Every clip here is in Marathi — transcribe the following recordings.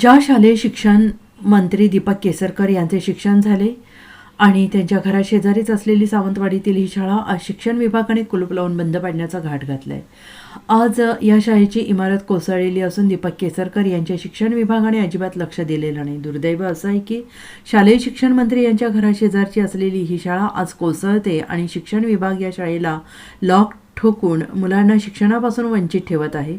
ज्या शालेय शिक्षण मंत्री दीपक केसरकर यांचे शिक्षण झाले आणि त्यांच्या घराशेजारीच असलेली सावंतवाडीतील ही शाळा आज शिक्षण विभागाने कुलूप लावून बंद पाडण्याचा घाट घातला आहे आज या शाळेची इमारत कोसळलेली असून दीपक केसरकर यांच्या शिक्षण विभागाने अजिबात लक्ष दिलेलं नाही. दुर्दैव असं आहे की शालेय शिक्षण मंत्री यांच्या घराशेजारची असलेली ही शाळा आज कोसळते आणि शिक्षण विभाग या शाळेला लॉक ठोकून मुलांना शिक्षणापासून वंचित ठेवत आहे.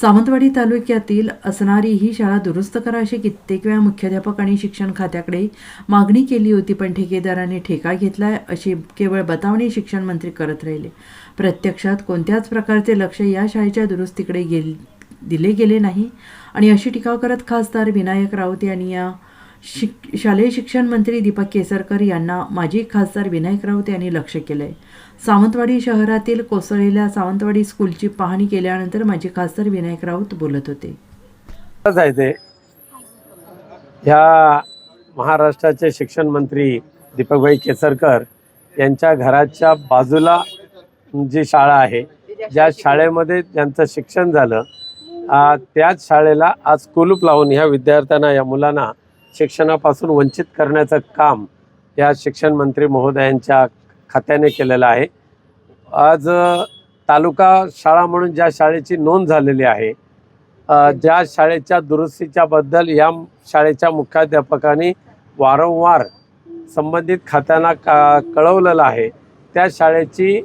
सावंतवाडी तालुक्यातील असणारी ही शाळा दुरुस्त करा अशी कित्येक वेळा मुख्याध्यापक आणि शिक्षण खात्याकडे मागणी केली होती पण ठेकेदाराने ठेका घेतलाय अशी केवळ बतावणी शिक्षण मंत्री करत राहिले. प्रत्यक्षात कोणत्याच प्रकारचे लक्ष या शाळेच्या दुरुस्तीकडे गेल दिले गेले नाही. आणि अशी टीका करत खासदार विनायक राऊत यांनी या शिक शालेय शिक्षण मंत्री दीपक केसरकर यांना माजी खासदार विनायक राऊत यांनी लक्ष केलंय. सावंतवाडी शहरातील कोसळलेल्या सावंतवाडी स्कूलची पाहणी केल्यानंतर माजी खासदार विनायक राऊत बोलत होते. आहे ते? ह्या महाराष्ट्राचे शिक्षण मंत्री दीपकभाई केसरकर यांच्या घराच्या बाजूला जी शाळा आहे ज्या शाळेमध्ये ज्यांचं शिक्षण झालं त्याच शाळेला आज कुलूप लावून ह्या विद्यार्थ्यांना या मुलांना शिक्षणापासून वंचित करण्याचं काम या शिक्षण मंत्री महोदयांच्या खात्याने केलेलं आहे. आज तालुका शाळा म्हणून ज्या शाळेची नोंद झालेली आहे ज्या शाळेच्या दुरुस्तीच्या बद्दल या शाळेच्या मुख्याध्यापकांनी वारंवार संबंधित खात्यांना का कळवलेलं आहे. त्या शाळेची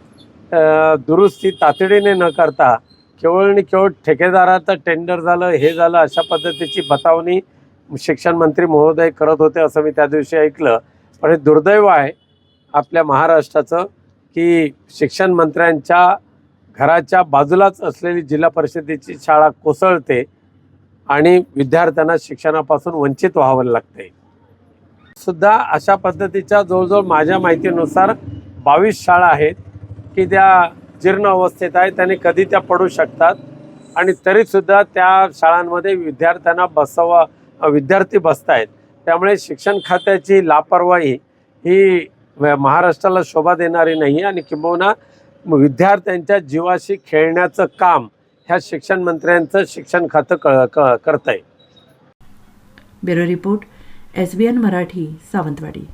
दुरुस्ती तातडीने न करता केवळ आणि केवळ ठेकेदाराचं टेंडर झालं हे झालं अशा पद्धतीची बतावणी शिक्षण मंत्री महोदय करत होते असं मी त्या दिवशी ऐकलं. पण हे दुर्दैव आहे आपल्या महाराष्ट्राचं की शिक्षण मंत्र्यांच्या घराच्या बाजूलाच असलेली जिल्हा परिषदेची शाळा कोसळते आणि विद्यार्थ्यांना शिक्षणापासून वंचित व्हावं लागते. सुद्धा अशा पद्धतीच्या जवळजवळ माझ्या माहितीनुसार बावीस शाळा आहेत की त्या जीर्ण अवस्थेत आहेत त्याने कधी त्या पडू शकतात आणि तरीसुद्धा त्या शाळांमध्ये विद्यार्थ्यांना बसवा विद्यार्थी बसत आहेत त्यामुळे शिक्षण खात्याची लापरवाही ही महाराष्ट्राला शोभा देणारी नाही आणि किंबहुना विद्यार्थ्यांच्या जीवाशी खेळण्याचं काम ह्या शिक्षण मंत्र्यांचं शिक्षण खातं क करत आहे bureau report S B N Marathi Sawantwadi.